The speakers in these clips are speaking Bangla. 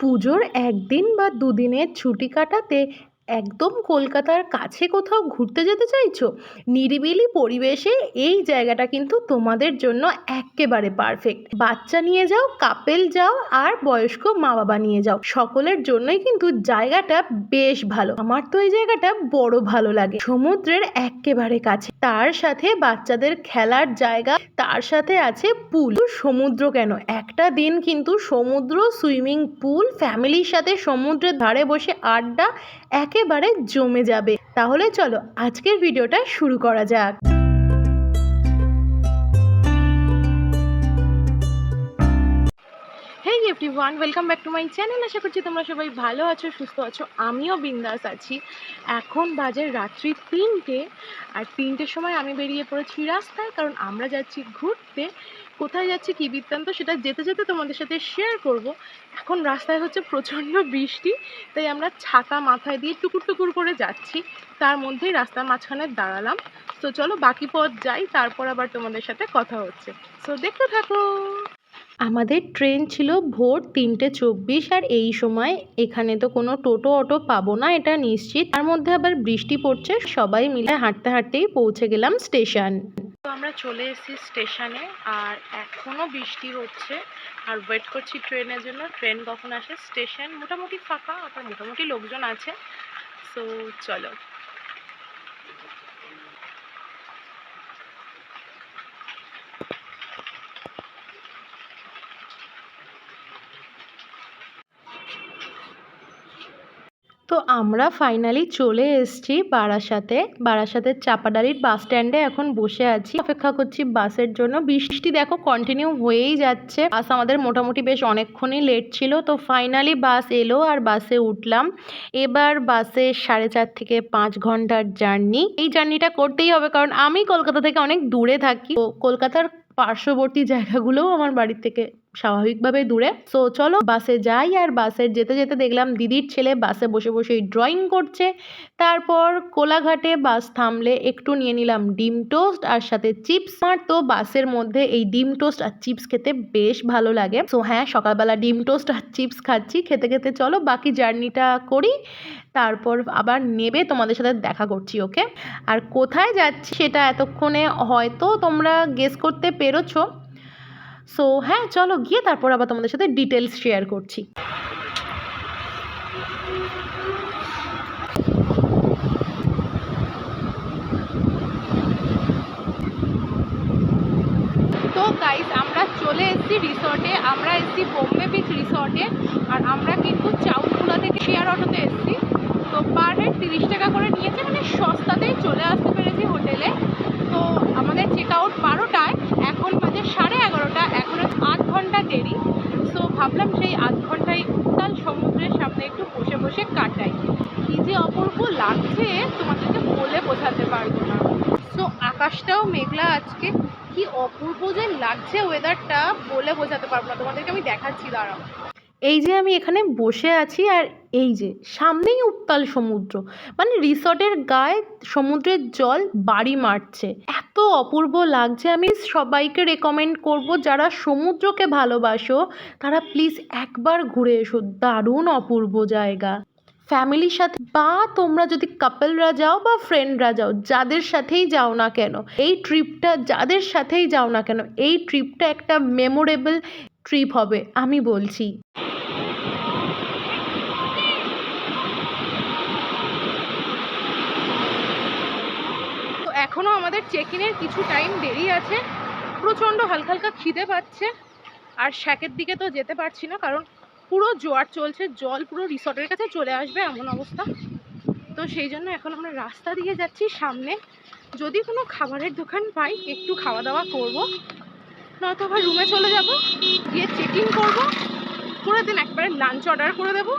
পুজোর একদিন বা দুদিনের ছুটি কাটাতে একদম কলকাতার কাছে কোথাও ঘুরতে যেতে চাইছো? নিরিবিলি পরিবেশে এই জায়গাটা কিন্তু তোমাদের জন্য এক্কেবারে পারফেক্ট বাচ্চা নিয়ে যাও কাপেল যাও আর বয়স্ক মা বাবা নিয়ে যাও। সকলের জন্যই কিন্তু জায়গাটা বেশ ভালো। আমার তো এই জায়গাটা বড় ভালো লাগে। সমুদ্রের এক্কেবারে কাছে। তার সাথে বাচ্চাদের খেলার জায়গা, তার সাথে আছে পুল। সমুদ্র কেন? একটা দিন কিন্তু সমুদ্র, সুইমিং পুল ফ্যামিলির সাথে সমুদ্রের ধারে বসে আড্ডা একেবারে জমে যাবে। তাহলে চলো আজকের ভিডিওটা শুরু করা যাক। Hey welcome back to my channel আশা করছি তোমরা সবাই ভালো আছো, সুস্থ আছো। আমিও বিন্দাস আছি। এখন বাজে রাত্রি তিনটে। আর তিনটের সময় আমি বেরিয়ে পড়েছি রাস্তায়, কারণ আমরা যাচ্ছি ঘুরতে। কোথায় যাচ্ছি, কী বৃত্তান্ত, সেটা যেতে যেতে তোমাদের সাথে শেয়ার করব। এখন রাস্তায় হচ্ছে প্রচণ্ড বৃষ্টি, তাই আমরা ছাতা মাথায় দিয়ে টুকুর টুকুর করে যাচ্ছি। তার মধ্যেই রাস্তার মাঝখানে দাঁড়ালাম। তো চলো বাকি পথ যাই, তারপর আবার তোমাদের সাথে কথা হচ্ছে। সো দেখতে থাকো। আমাদের ট্রেন ছিল ভোর তিনটে চব্বিশ, আর এই সময় এখানে তো কোনো টোটো অটো পাবো না, এটা নিশ্চিত। তার মধ্যে আবার বৃষ্টি পড়ছে, সবাই মিলে হাঁটতে হাঁটতেই পৌঁছে গেলাম স্টেশন তো আমরা চলে এসেছি স্টেশনে, আর এখনও বৃষ্টি হচ্ছে, আর ওয়েট করছি ট্রেনের জন্য। ট্রেন কখন আসে? স্টেশন মোটামুটি ফাঁকা, আবার মোটামুটি লোকজন আছে। সো চলো। আমরা ফাইনালি চলে এসেছি বারাসাতে। বারাসাতের চাপাডালির বাস স্ট্যান্ডে এখন বসে আছি। অপেক্ষা করছি বাসের জন্য। বৃষ্টি দেখো কন্টিনিউ হয়েই যাচ্ছে। বাস আমাদের মোটামুটি বেশ অনেকক্ষণই লেট ছিল। তো ফাইনালি বাস এলো আর বাসে উঠলাম। এবার বাসে সাড়ে চার থেকে পাঁচ ঘণ্টার জার্নি এই জার্নিটা করতেই হবে কারণ আমি কলকাতা থেকে অনেক দূরে থাকি। কলকাতার পার্শ্ববর্তী জায়গাগুলোও আমার বাড়ির থেকে স্বাভাবিকভাবে দূরে। সো চলো বাসে যাই আর বাসে যেতে যেতে দেখলাম দিদির ছেলে বাসে বসে বসেই ড্রয়িং করছে। তারপর কোলাঘাটে বাস থামলে একটু নিয়ে নিলাম ডিম টোস্ট আর সাথে চিপস আমার তো বাসের মধ্যে এই ডিম টোস্ট আর চিপস খেতে বেশ ভালো লাগে। সো হ্যাঁ সকালবেলা ডিম টোস্ট আর চিপস খাচ্ছি। খেতে খেতে চলো বাকি জার্নিটা করি। তারপর আবার নেবে তোমাদের সাথে দেখা করছি ওকে আর কোথায় যাচ্ছি সেটা এতক্ষণে হয়তো তোমরা গেস করতে পেরেছ। সো হ্যাঁ চলো গিয়ে তারপর আবার তোমাদের সাথে ডিটেলস শেয়ার করছি। আমরা চলে এসেছি রিসর্টে আমরা এসেছি বোম্বে বিচ রিসর্টে আর আমরা কিন্তু চাউলকুলা থেকে শেয়ার অটোতে এসেছি। তো পার হেড তিরিশ টাকা করে নিয়েছে মানে সস্তাতেই চলে আসতে পেরেছি হোটেলে তো আমাদের চেক আউট বারোটায় এখন বাজে সাড়ে এগারোটা এখন আধ ঘণ্টা দেরি তো ভাবলাম সেই আধ ঘন্টায় উত্তাল সমুদ্রের সামনে একটু বসে বসে কাটাই কী যে অপূর্ব লাগছে, তোমাদেরকে বলে বোঝাতে পারব না। তো আকাশটাও মেঘলা আজকে। কি অপূর্ব যে লাগছে ওয়েদারটা বলে বোঝাতে পারব না। তোমাদেরকে আমি দেখাচ্ছি, দাঁড়াও। এই যে আমি এখানে বসে আছি, আর এই যে সামনেই উত্তাল সমুদ্র। মানে রিসর্টের গায়ে সমুদ্রের জল বাড়ি মারছে। এত অপূর্ব লাগছে, আমি সবাইকে রেকমেন্ড করব, যারা সমুদ্রকে ভালোবাসো, তারা প্লিজ একবার ঘুরে এসো। দারুণ অপূর্ব জায়গা। ফ্যামিলির সাথে বা তোমরা যদি কাপলরা যাও বা ফ্রেন্ডরা যাও, যাদের সাথেই যাও না কেন, এই ট্রিপটা যাদের সাথেই যাও না কেন, এই ট্রিপটা একটা মেমোরেবল ট্রিপ হবে, আমি বলছি। তো এখনও আমাদের চেক ইনের কিছু টাইম দেরি আছে, প্রচণ্ড হালকা হালকা খিদে পাচ্ছে, আর শ্যাকের দিকে তো যেতে পারছি না, কারণ পুরো জোয়ার চলছে, জল পুরো রিসর্টের কাছে চলে আসবে এমন অবস্থা। তো সেই জন্য এখন আমরা রাস্তা দিয়ে যাচ্ছি সামনে। যদি কোনো খাবারের দোকান পাই, একটু খাওয়া দাওয়া করব। নয়তো আবার রুমে চলে যাব, গিয়ে চেকিং করব। পুরো দিন একবারে লাঞ্চ অর্ডার করে দেবো।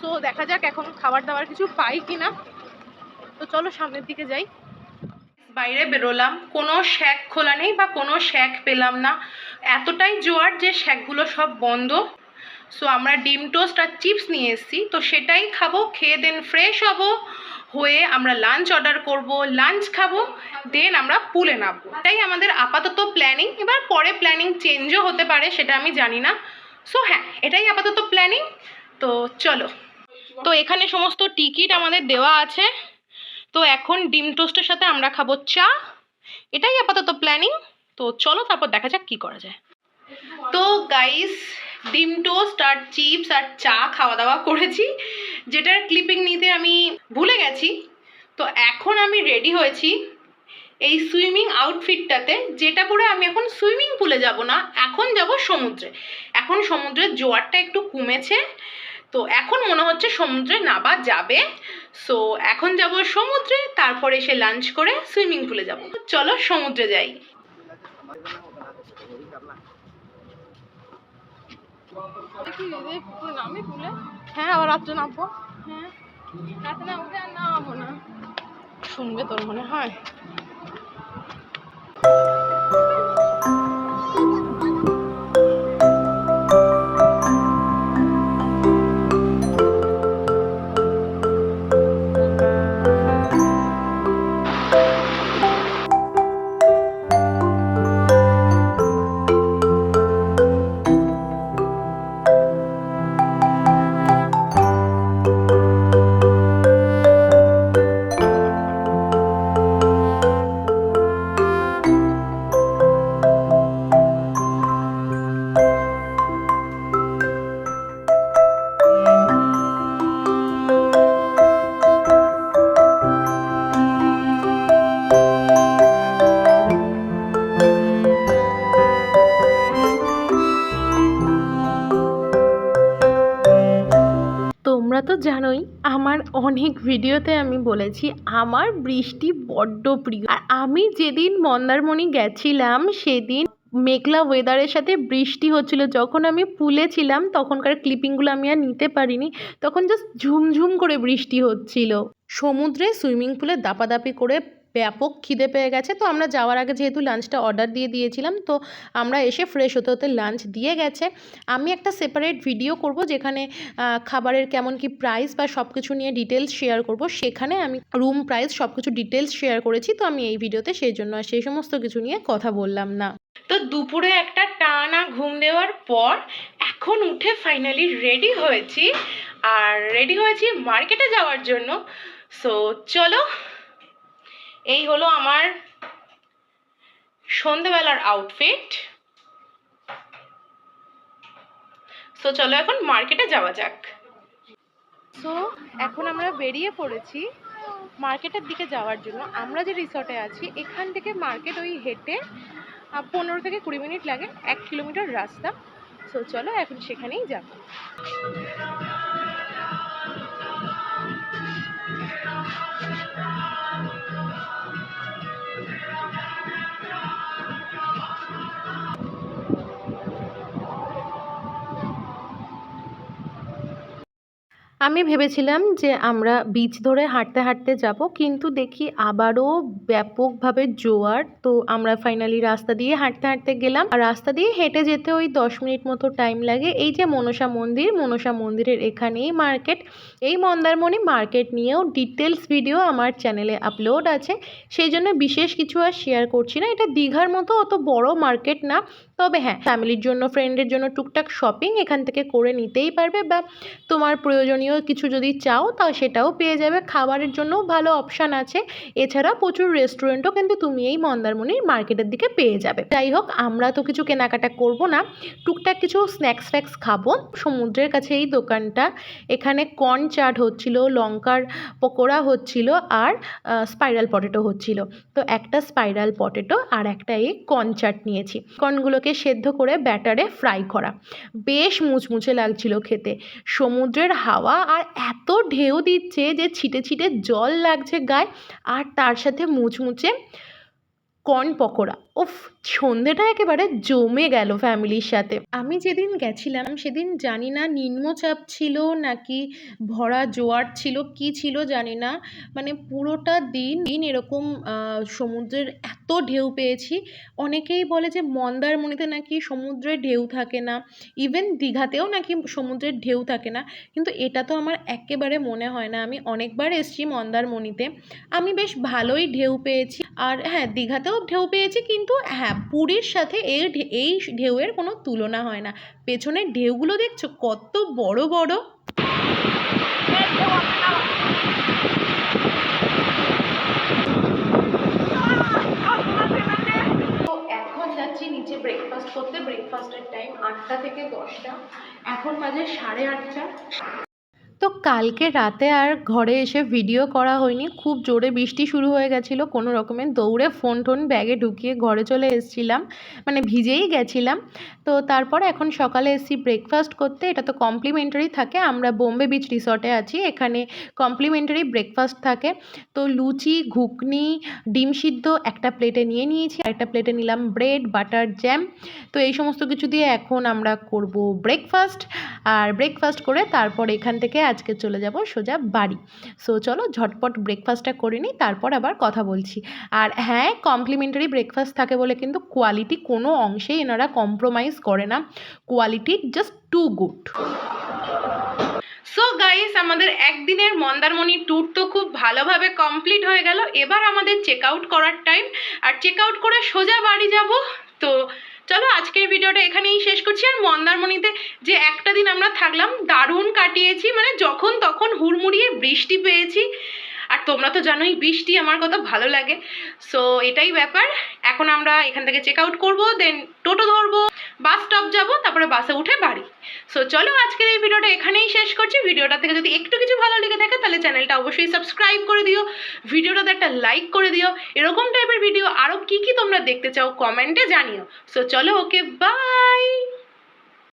তো দেখা যাক এখন খাবার দাবার কিছু পাই কি না তো চলো সামনের দিকে যাই। বাইরে বেরোলাম, কোনো শ্যাক খোলা নেই বা কোনো শ্যাক পেলাম না। এতটাই জোয়ার যে শ্যাকগুলো সব বন্ধ। সো আমরা ডিম টোস্ট আর চিপস নিয়ে এসেছি। তো সেটাই খাব, খেয়ে দেন ফ্রেশ হব, হয়ে আমরা লাঞ্চ অর্ডার করব লাঞ্চ খাব দেন আমরা পুলে নামবো। এটাই আমাদের আপাতত প্ল্যানিং এবার পরে প্ল্যানিং চেঞ্জও হতে পারে, সেটা আমি জানি না। সো হ্যাঁ এটাই আপাতত প্ল্যানিং তো চলো। তো এখানে সমস্ত টিকিট আমাদের দেওয়া আছে। তো এখন ডিম টোস্টের সাথে আমরা খাব চা। এটাই আপাতত প্ল্যানিং তো চলো, তারপর দেখা যাক কী করা যায়। তো গাইস ডিম টোস্ট আর চিপস আর চা খাওয়া দাওয়া করেছি। যেটার ক্লিপিং নিতে আমি ভুলে গেছি। তো এখন আমি রেডি হয়েছি এই সুইমিং আউটফিটটাতে যেটা পরে আমি এখন সুইমিং পুলে যাব না, এখন যাব সমুদ্রে। এখন সমুদ্রের জোয়ারটা একটু কমেছে, তো এখন মনে হচ্ছে সমুদ্রে নাবা যাবে। সো এখন যাব সমুদ্রে, তারপরে এসে লাঞ্চ করে সুইমিং পুলে যাব। চলো সমুদ্রে যাই। হ্যাঁ আবার রাত্রে নামবো। হ্যাঁ আর না। শুনবে তোর মনে হয়? জানোই, আমার অনেক ভিডিওতে আমি বলেছি, আমার বৃষ্টি বড্ড প্রিয়। আর আমি যেদিন মন্দারমণি গেছিলাম, সেদিন মেঘলা ওয়েদারের সাথে বৃষ্টি হচ্ছিল। যখন আমি পুলে ছিলাম, তখনকার ক্লিপিংগুলো আমি আর নিতে পারিনি। তখন জাস্ট ঝুমঝুম করে বৃষ্টি হচ্ছিল। সমুদ্রে সুইমিং পুলে দাপাদাপি করে ব্যাপক খিদে পেয়ে গেছে। তো আমরা যাওয়ার আগে যেহেতু লাঞ্চটা অর্ডার দিয়ে দিয়েছিলাম, তো আমরা এসে ফ্রেশ হতে হতে লাঞ্চ দিয়ে গেছে। আমি একটা সেপারেট ভিডিও করব যেখানে খাবারের কেমন কি প্রাইস বা সব কিছু নিয়ে ডিটেলস শেয়ার করব। সেখানে আমি রুম প্রাইস সব কিছু ডিটেলস শেয়ার করেছি, তো আমি এই ভিডিওতে সেই জন্য আর সেই সমস্ত কিছু নিয়ে কথা বললাম না। তো দুপুরে একটা টানা ঘুম দেওয়ার পর এখন উঠে ফাইনালি রেডি হয়েছি। আর রেডি হয়েছি মার্কেটে যাওয়ার জন্য। সো চলো এই হলো আমার সন্ধেবেলার আউটফিট সো চলো এখন মার্কেটে যাওয়া যাক। সো এখন আমরা বেরিয়ে পড়েছি মার্কেটের দিকে যাওয়ার জন্য। আমরা যে রিসর্টে আছি, এখান থেকে মার্কেট ওই হেঁটে পনেরো থেকে কুড়ি মিনিট লাগে, এক কিলোমিটার রাস্তা। সো চলো এখন সেখানেই যাব। আমি ভেবেছিলাম যে আমরা বিচ ধরে হাঁটতে হাঁটতে যাব, কিন্তু দেখি আবারও ব্যাপকভাবে জোয়ার। তো আমরা ফাইনালি রাস্তা দিয়ে হাঁটতে হাঁটতে গেলাম। আর রাস্তা দিয়ে হেঁটে যেতে ওই দশ মিনিট মতো টাইম লাগে। এই যে মনসা মন্দির, মনসা মন্দিরের এখানেই মার্কেট এই মন্দারমণি মার্কেট নিয়েও ডিটেলস ভিডিও আমার চ্যানেলে আপলোড আছে। সেই জন্য বিশেষ কিছু আর শেয়ার করছি না। এটা দীঘার মতো অত বড় মার্কেট না। তবে হ্যাঁ ফ্যামিলির জন্য, ফ্রেন্ডের জন্য টুকটাক শপিং এখান থেকে করে নিতেই পারবে বা তোমার প্রয়োজনীয় কিছু যদি চাও তা সেটাও পেয়ে যাবে। খাবারের জন্যও ভালো অপশান আছে। এছাড়া প্রচুর রেস্টুরেন্টও কিন্তু তুমি এই মন্দারমণির মার্কেটের দিকে পেয়ে যাবে। যাই হোক, আমরা তো কিছু কেনাকাটা করব না। টুকটাক কিছু স্ন্যাক্স ফ্যাক্স খাব। সমুদ্রের কাছে এই দোকানটা। এখানে কর্ন চাট হচ্ছিল, লঙ্কার পকোড়া হচ্ছিল আর স্পাইরাল পটেটো হচ্ছিল। তো একটা স্পাইরাল পটেটো আর একটা এই কর্ন চাট নিয়েছি। কর্নগুলোকে সেদ্ধ করে ব্যাটারে ফ্রাই করা। বেশ মুচমুচে লাগছিল খেতে। সমুদ্রের হাওয়া আর এত ঢেউ দিচ্ছে যে ছিটে ছিটে জল লাগছে গায়ে, আর তার সাথে মুচমুচে কর্ন পকোড়া। উফ, সন্ধেটা একেবারে জমে গেল ফ্যামিলির সাথে। আমি যেদিন গেছিলাম, সেদিন জানি না নিম্নচাপ ছিল নাকি ভরা জোয়ার ছিল, কি ছিল জানি না। মানে পুরোটা দিন দিন এরকম সমুদ্রের এত ঢেউ পেয়েছি। অনেকেই বলে যে মন্দারমণিতে নাকি সমুদ্রে ঢেউ থাকে না। ইভেন দীঘাতেও নাকি সমুদ্রের ঢেউ থাকে না। কিন্তু এটা তো আমার একেবারে মনে হয় না। আমি অনেকবার এসেছি মন্দারমণিতে। আমি বেশ ভালোই ঢেউ পেয়েছি। আর হ্যাঁ দীঘাতেও ঢেউ পেয়েছি, কিন্তু কিন্তু হ্যাঁ পুরীর সাথে এই এই ঢেউয়ের কোনো তুলনা হয় না। পেছনের ঢেউগুলো দেখছ? কত বড় বড়। ব্রেকফাস্ট করতে। ব্রেকফাস্টের টাইম আটটা থেকে দশটা। এখন বাজে সাড়ে আটটা। কালকে রাতে আর ঘরে এসে ভিডিও করা হয়নি। খুব জোরে বৃষ্টি শুরু হয়ে গেছিল, কোনো রকমের দৌড়ে ফোন টোন ব্যাগে ঢুকিয়ে ঘরে চলে এসেছিলাম। মানে ভিজেই গেছিলাম। তো তারপর এখন সকালে এসেছি ব্রেকফাস্ট করতে। এটা তো কমপ্লিমেন্টারি থাকে। আমরা বোম্বে বিচ রিসর্টে আছি। এখানে কমপ্লিমেন্টারি ব্রেকফাস্ট থাকে। তো লুচি, ঘুগনি, ডিম সিদ্ধ একটা প্লেটে নিয়ে নিয়েছি। একটা প্লেটে নিলাম ব্রেড বাটার জ্যাম তো এই সমস্ত কিছু দিয়ে এখন আমরা করব ব্রেকফাস্ট আর ব্রেকফাস্ট করে তারপর এখান থেকে আজকে চলে যাব সোজা বাড়ি। সো চলো ঝটপট ব্রেকফাস্টটা করে নিই, তারপর আবার কথা বলছি। আর হ্যাঁ কমপ্লিমেন্টারি ব্রেকফাস্ট থাকে বলে কিন্তু কোয়ালিটি কোনো অংশেই এনারা কম্প্রোমাইজ করে না। Quality just too good so guys আমাদের একদিনের মন্দারমণি ট্যুর তো খুব ভালোভাবে কমপ্লিট হয়ে গেল। এবার আমাদের চেক আউট করার টাইম আর চেক আউট করে সোজা বাড়ি যাব। তো চলো আজকের ভিডিওটা এখানেই শেষ করছি। আর মন্দারমণিতে যে একটা দিন আমরা থাকলাম, দারুণ কাটিয়েছি মানে যখন তখন হুড়মুড়িয়ে বৃষ্টি পেয়েছি। আর তোমরা তো জানোই, বৃষ্টি আমার কত ভালো লাগে। সো এটাই ব্যাপার। এখন আমরা এখান থেকে চেক আউট করব দেন টোটো ধরবো। বাস স্টপ যাব, তারপরে বাসে উঠে বাড়ি। সো চলো আজকের এই ভিডিওটা এখানেই শেষ করছি। ভিডিওটা থেকে যদি একটু কিছু ভালো লেগে থাকে, তাহলে চ্যানেলটা অবশ্যই সাবস্ক্রাইব করে দিও। ভিডিওটাতে একটা লাইক করে দিও। এরকম টাইপের ভিডিও আরও কি কি তোমরা দেখতে চাও কমেন্টে জানিও। সো চলো ওকে বাই